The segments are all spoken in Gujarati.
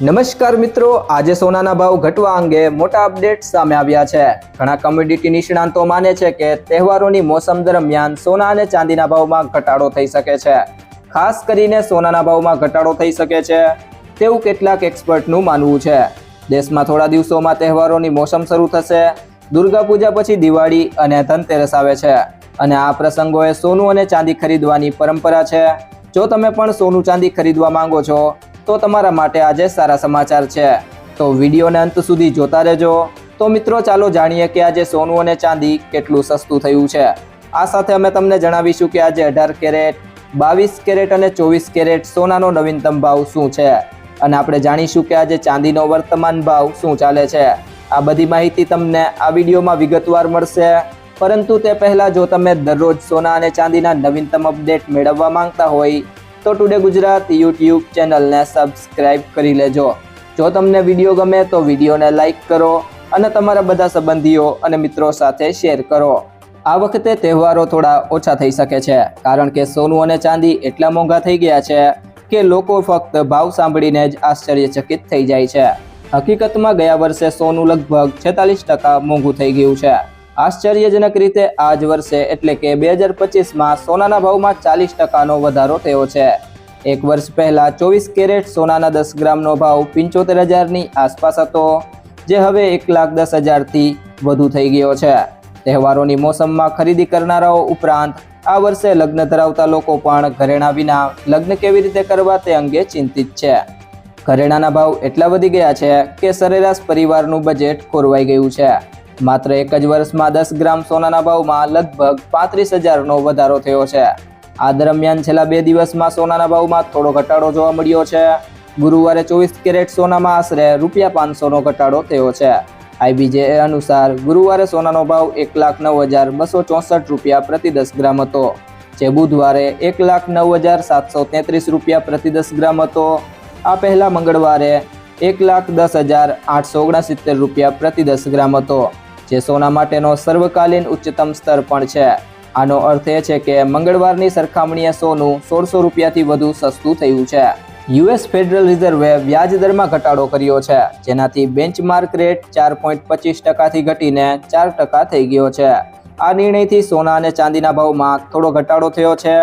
નમસ્કાર મિત્રો, આજે સોનાના ભાવ ઘટવા અંગે મોટા અપડેટ સામે આવ્યા છે. ઘણા કમ્યુડિટી નિષ્ણાંતો માને છે કે તહેવારોની મોસમ દરમિયાન સોના અને ચાંદીના ભાવમાં ઘટાડો થઈ શકે છે. ખાસ કરીને સોનાના ભાવમાં ઘટાડો થઈ શકે છે તેવું કેટલાક એક્સપર્ટનું માનવું છે. દેશમાં થોડા દિવસોમાં તહેવારોની મોસમ શરૂ થશે, દુર્ગા પૂજા પછી દિવાળી અને ધનતેરસ આવે છે. અને આ પ્રસંગોએ સોનું અને ચાંદી ખરીદવાની પરંપરા છે. જો તમે પણ સોનું ચાંદી ખરીદવા માંગો છો તો તમારા માટે આજે સારા સમાચાર છે. તો વિડીયોને અંત સુધી જોતા રહેજો. તો મિત્રો, ચાલો જાણીએ કે આજે સોનું અને ચાંદી કેટલું સસ્તું થયું છે. આ સાથે અમે તમને જણાવીશું કે આજે અઢાર કેરેટ, બાવીસ કેરેટ અને ચોવીસ કેરેટ સોનાનો નવીનતમ ભાવ શું છે. અને આપણે જાણીશું કે આજે ચાંદીનો વર્તમાન ભાવ શું ચાલે છે. આ બધી માહિતી તમને આ વિડીયોમાં વિગતવાર મળશે. પરંતુ તે પહેલાં જો તમે દરરોજ સોના અને ચાંદીના નવીનતમ અપડેટ મેળવવા માંગતા હોય તો ટુડે ગુજરાત યુટ્યુબ ચેનલને સબસ્ક્રાઇબ કરી લેજો. જો તમને વીડિયો ગમે તો વિડીયોને લાઇક કરો અને તમારા બધા સંબંધીઓ અને મિત્રો સાથે શેર કરો. આ વખતે તહેવારો થોડા ઓછા થઈ શકે છે, કારણ કે સોનું અને ચાંદી એટલા મોંઘા થઈ ગયા છે કે લોકો ફક્ત ભાવ સાંભળીને જ આશ્ચર્યચકિત થઈ જાય છે. હકીકતમાં ગયા વર્ષે સોનું લગભગ છેતાલીસ ટકા મોંઘું થઈ ગયું છે. આશ્ચર્યજનક રીતે આ જ વર્ષે એટલે કે બે હજાર પચીસમાં સોનાના ભાવમાં ચાલીસ ટકાનો વધારો થયો છે. એક વર્ષ પહેલાં ચોવીસ કેરેટ સોનાના દસ ગ્રામનો ભાવ પંચોતેર હજારની આસપાસ હતો, જે હવે એક લાખ દસ હજારથી વધુ થઈ ગયો છે. તહેવારોની મોસમમાં ખરીદી કરનારાઓ ઉપરાંત આ વર્ષે લગ્ન ધરાવતા લોકો પણ ઘરેણા વિના લગ્ન કેવી રીતે કરવા તે અંગે ચિંતિત છે. ઘરેણાના ભાવ એટલા વધી ગયા છે કે સરેરાશ પરિવારનું બજેટ ખોરવાઈ ગયું છે. માત્ર એક જ વર્ષમાં દસ ગ્રામ સોનાના ભાવમાં લગભગ પાંત્રીસ હજારનો વધારો થયો છે. આ દરમિયાન છેલ્લા બે દિવસમાં સોનાના ભાવમાં થોડો ઘટાડો જોવા મળ્યો છે. ગુરુવારે ચોવીસ કેરેટ સોનામાં આશરે રૂપિયા પાંચસોનો ઘટાડો થયો છે. આઈબીજે અનુસાર ગુરુવારે સોનાનો ભાવ એક લાખ નવ હજાર બસો ચોસઠ રૂપિયા પ્રતિ દસ ગ્રામ હતો. જે બુધવારે એક લાખ નવ હજાર સાતસો તેત્રીસ રૂપિયા પ્રતિ દસ ગ્રામ હતો. આ પહેલા મંગળવારે એક લાખ દસ હજાર આઠસો ઓગણસિત્તેર રૂપિયા પ્રતિ દસ ગ્રામ હતો. જે સોના માટેનો સર્વકાલીન ઉચ્ચતમ સ્તર પણ છે. આનો અર્થ એ છે કે મંગળવારની સરખામણીએ સોનું સોળસો રૂપિયાથી વધુ સસ્તું થયું છે. યુએસ ફેડરલ રિઝર્વે વ્યાજ દરમાં ઘટાડો કર્યો છે, જેનાથી બેન્ચમાર્ક રેટ ચાર પોઈન્ટ પચીસ ટકાથી ઘટીને ચાર ટકા થઈ ગયો છે. આ નિર્ણયથી સોના અને ચાંદીના ભાવમાં થોડો ઘટાડો થયો છે.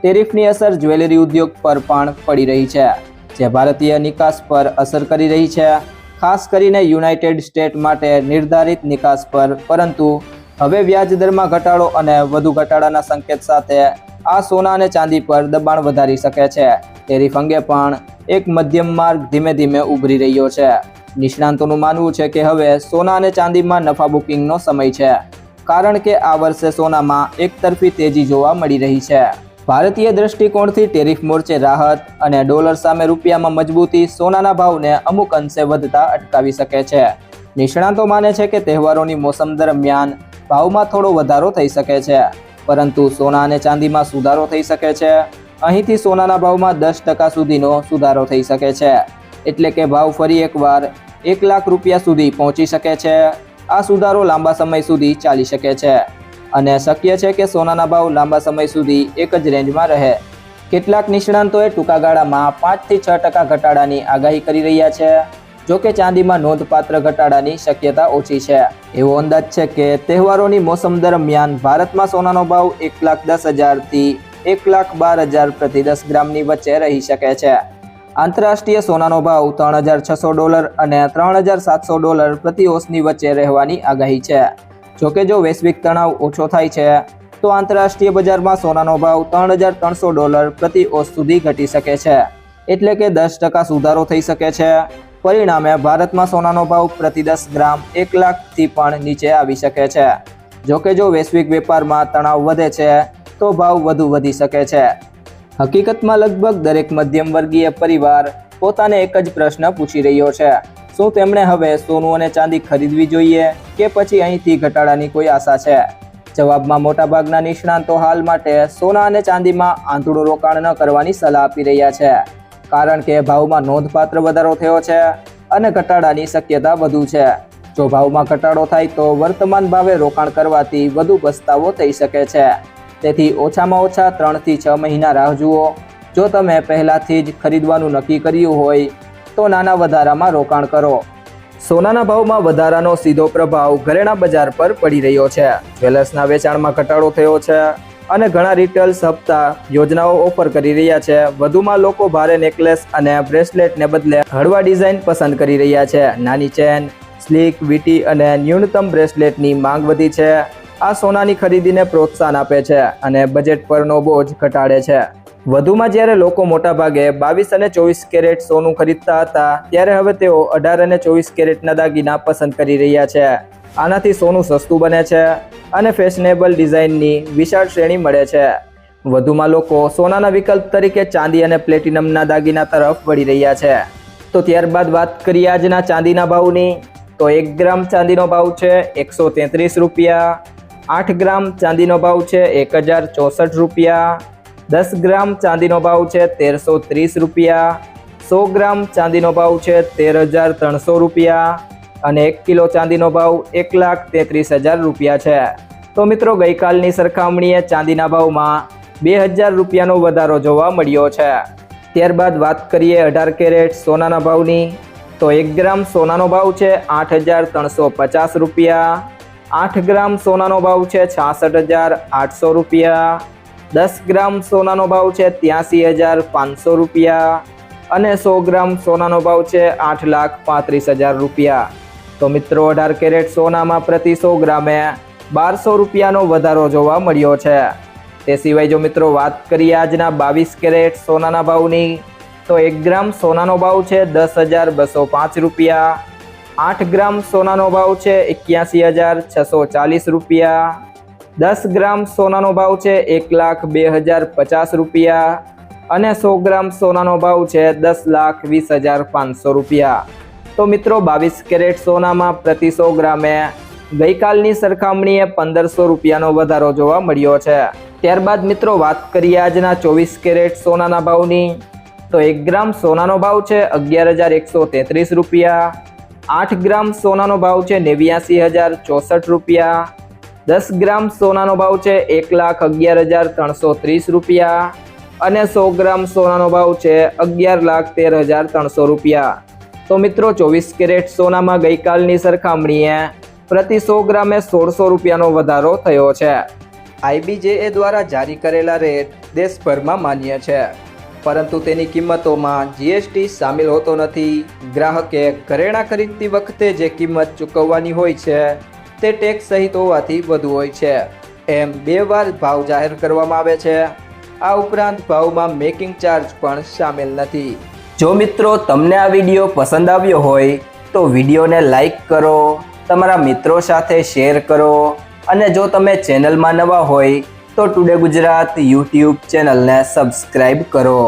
ટેરિફની અસર જ્વેલરી ઉદ્યોગ પર પણ પડી રહી છે, જે ભારતીય નિકાસ પર અસર કરી રહી છે. ખાસ કરીને યુનાઇટેડ સ્ટેટ માટે નિર્ધારિત નિકાસ પર. પરંતુ હવે વ્યાજ દરમાં ઘટાડો અને વધુ ઘટાડાના સંકેત સાથે આ સોના અને ચાંદી પર દબાણ વધારી શકે છે. ટેરિફ અંગે પણ એક મધ્યમ માર્ગ ધીમે ધીમે ઉભરી રહ્યો છે. નિષ્ણાંતોનું માનવું છે કે હવે સોના અને ચાંદીમાં નફા બુકિંગનો સમય છે. કારણ કે આ વર્ષે સોનામાં એકતરફી તેજી જોવા મળી રહી છે. ભારતીય દ્રષ્ટિકોણથી ટેરિફ મોરચે રાહત અને ડોલર સામે રૂપિયામાં મજબૂતી સોનાના ભાવને અમુક અંશે વધતા અટકાવી શકે છે. નિષ્ણાતો માને છે કે તહેવારોની મોસમ દરમિયાન ભાવમાં થોડો વધારો થઈ શકે છે, પરંતુ સોના અને ચાંદીમાં સુધારો થઈ શકે છે. અહીંથી સોનાના ભાવમાં દસ ટકા સુધીનો સુધારો થઈ શકે છે, એટલે કે ભાવ ફરી એકવાર એક લાખ રૂપિયા સુધી પહોંચી શકે છે. આ સુધારો લાંબા સમય સુધી ચાલી શકે છે. અને શક્ય છે કે સોનાના ભાવ લાંબા સમય સુધી એક જ રેન્જમાં રહે. કેટલાક નિષ્ણાંતોએ ટૂંકા ગાળામાં પાંચથી છ ટકા ઘટાડાની આગાહી કરી રહ્યા છે જો કે ચાંદીમાં નોંધપાત્ર ઘટાડાની શક્યતા ઓછી છે. એવો અંદાજ છે કે તહેવારોની મોસમ દરમિયાન ભારતમાં સોનાનો ભાવ એક લાખ દસ હજારથી એક લાખ બાર હજાર પ્રતિ દસ ગ્રામની વચ્ચે રહી શકે છે. આંતરરાષ્ટ્રીય સોનાનો ભાવ ત્રણ હજાર છસો ડોલર અને ત્રણ હજાર સાતસો ડોલર પ્રતિ ઓસની વચ્ચે રહેવાની આગાહી છે. જોકે જો વૈશ્વિક તણાવ ઓછો થાય છે, તો આંતરરાષ્ટ્રીય બજારમાં સોનાનો ભાવ ત્રણ હજાર ત્રણસો ડોલર પ્રતિ ઓસ સુધી ઘટી શકે છે. એટલે કે દસ ટકા સુધારો થઈ શકે છે. પરિણામે ભારતમાં સોનાનો ભાવ પ્રતિ દસ ગ્રામ એક લાખથી પણ નીચે આવી શકે છે. જોકે જો વૈશ્વિક વેપારમાં તણાવ વધે છે, તો ભાવ વધુ વધી શકે છે. હકીકતમાં લગભગ દરેક મધ્યમ વર્ગીય પરિવાર પોતાને એક જ પ્રશ્ન પૂછી રહ્યો છે. શું તેમણે હવે સોનું અને ચાંદી ખરીદવી જોઈએ કે પછી અહીંથી ઘટાડાની કોઈ આશા છે? જવાબમાં મોટાભાગના નિષ્ણાંતો હાલ માટે સોના અને ચાંદીમાં આંધળું રોકાણ ન કરવાની સલાહ આપી રહ્યા છે, કારણ કે ભાવમાં નોંધપાત્ર વધારો થયો છે અને ઘટાડાની શક્યતા વધુ છે. જો ભાવમાં ઘટાડો થાય તો વર્તમાન ભાવે રોકાણ કરવાથી વધુ પસ્તાવો થઈ શકે છે. તેથી ઓછામાં ઓછા ત્રણથી છ મહિના રાહ જુઓ. જો તમે પહેલાથી જ ખરીદવાનું નક્કી કર્યું હોય તો નાના વધારામાં રોકાણ કરો. સોનાના ભાવમાં વધારાનો સીધો પ્રભાવ ઘરેણા બજાર પર પડી રહ્યો છે. જ્વેલર્સના વેચાણમાં ઘટાડો થયો છે અને ઘણા રિટેલ્સ સપ્તાહ યોજનાઓ ઓફર કરી રહ્યા છે. વધુમાં લોકો ભારે નેકલેસ અને બ્રેસલેટને બદલે હળવા ડિઝાઇન પસંદ કરી રહ્યા છે. નાની ચેન, સ્લીક, વીટી અને ન્યૂનતમ બ્રેસલેટની માંગ વધી છે. આ સોનાની ખરીદીને પ્રોત્સાહન આપે છે અને બજેટ પરનો બોજ ઘટાડે છે. વધુમાં જ્યારે લોકો મોટાભાગે બાવીસ અને ચોવીસ કેરેટ સોનું ખરીદતા હતા, ત્યારે હવે તેઓ અઢાર અને ચોવીસ કેરેટના દાગીના પસંદ કરી રહ્યા છે. આનાથી સોનું સસ્તું બને છે અને ફેશનેબલ ડિઝાઇનની વિશાળ શ્રેણી મળે છે. વધુમાં લોકો સોનાના વિકલ્પ તરીકે ચાંદી અને પ્લેટિનમના દાગીના તરફ વળી રહ્યા છે. તો ત્યારબાદ વાત કરીએ આજના ચાંદીના ભાવની. તો એક ગ્રામ ચાંદીનો ભાવ છે એકસો રૂપિયા, આઠ ગ્રામ ચાંદીનો ભાવ છે એક રૂપિયા દસ ગ્રામ ચાંદીનો ભાવ છે તેરસો ત્રીસ રૂપિયા, સો ગ્રામ ચાંદીનો ભાવ છે તેર હજાર ત્રણસો રૂપિયા અને એક કિલો ચાંદીનો ભાવ એક લાખ તેત્રીસ હજાર રૂપિયા છે. તો મિત્રો, ગઈકાલની સરખામણીએ ચાંદીના ભાવમાં બે હજાર રૂપિયાનો વધારો જોવા મળ્યો છે. ત્યારબાદ વાત કરીએ અઢાર કેરેટ સોનાના ભાવની, તો એક ગ્રામ સોનાનો ભાવ છે આઠ હજાર ત્રણસો પચાસ રૂપિયા, આઠ ગ્રામ સોનાનો ભાવ છે છાસઠ હજાર આઠસો રૂપિયા દસ ગ્રામ સોનાનો ભાવ છે ત્યાંસી હજાર પાંચસો રૂપિયા અને સો ગ્રામ સોનાનો ભાવ છે આઠ લાખ પાંત્રીસ હજાર રૂપિયા. તો મિત્રો, અઢાર કેરેટ સોનામાં પ્રતિ સો ગ્રામે બારસો રૂપિયાનો વધારો જોવા મળ્યો છે. તે સિવાય જો મિત્રો વાત કરીએ આજના બાવીસ કેરેટ સોનાના ભાવની, તો એક ગ્રામ સોનાનો ભાવ છે દસ હજાર બસો પાંચ રૂપિયા. આઠ ગ્રામ સોનાનો ભાવ છે એક્યાસી હજાર છસો ચાલીસ રૂપિયા. દસ ગ્રામ સોનાનો ભાવ છે એક લાખ બે હજાર પચાસ રૂપિયા અને સો ગ્રામ સોનાનો ભાવ છે દસ લાખ વીસ હજાર પાંચસો રૂપિયા. તો મિત્રો, બાવીસ કેરેટ સોનામાં પ્રતિ સો ગ્રામે ગઈકાલની સરખામણીએ પંદરસો રૂપિયાનો વધારો જોવા મળ્યો છે. ત્યારબાદ મિત્રો, વાત કરીએ આજના ચોવીસ કેરેટ સોનાના ભાવની. તો એક ગ્રામ સોનાનો ભાવ છે અગિયાર હજાર એકસો તેત્રીસ રૂપિયા. આઠ ગ્રામ સોનાનો ભાવ છે નેવ્યાસી હજાર ચોસઠ રૂપિયા. દસ ગ્રામ સોનાનો ભાવ છે એક લાખ અગિયાર હજાર ત્રણસો ત્રીસ રૂપિયા અને સો ગ્રામ સોનાનો ભાવ છે અગિયાર લાખ તેર હજાર ત્રણસો રૂપિયા. તો મિત્રો, ચોવીસ કેરેટ સોનામાં ગઈકાલની સરખામણીએ પ્રતિ સો ગ્રામે સોળસો રૂપિયાનો વધારો થયો છે. આઈબીજેએ દ્વારા જારી કરેલા રેટ દેશભરમાં માન્ય છે. પરંતુ તેની કિંમતોમાં જીએસટી સામેલ હોતો નથી. ગ્રાહકે ઘરેણાં ખરીદતી વખતે જે કિંમત ચૂકવવાની હોય છે તે ટેક્સ સહિત હોવાથી વધુ હોય છે. એમ બે વાર ભાવ જાહેર કરવામાં આવે છે. આ ઉપરાંત ભાવમાં મેકિંગ ચાર્જ પણ સામેલ નથી. જો મિત્રો તમને આ વીડિયો પસંદ આવ્યો હોય, તો વિડીયોને લાઈક કરો, તમારા મિત્રો સાથે શેર કરો અને જો તમે ચેનલમાં નવા હોય, તો ટુડે ગુજરાત યુટ્યુબ ચેનલને સબસ્ક્રાઈબ કરો.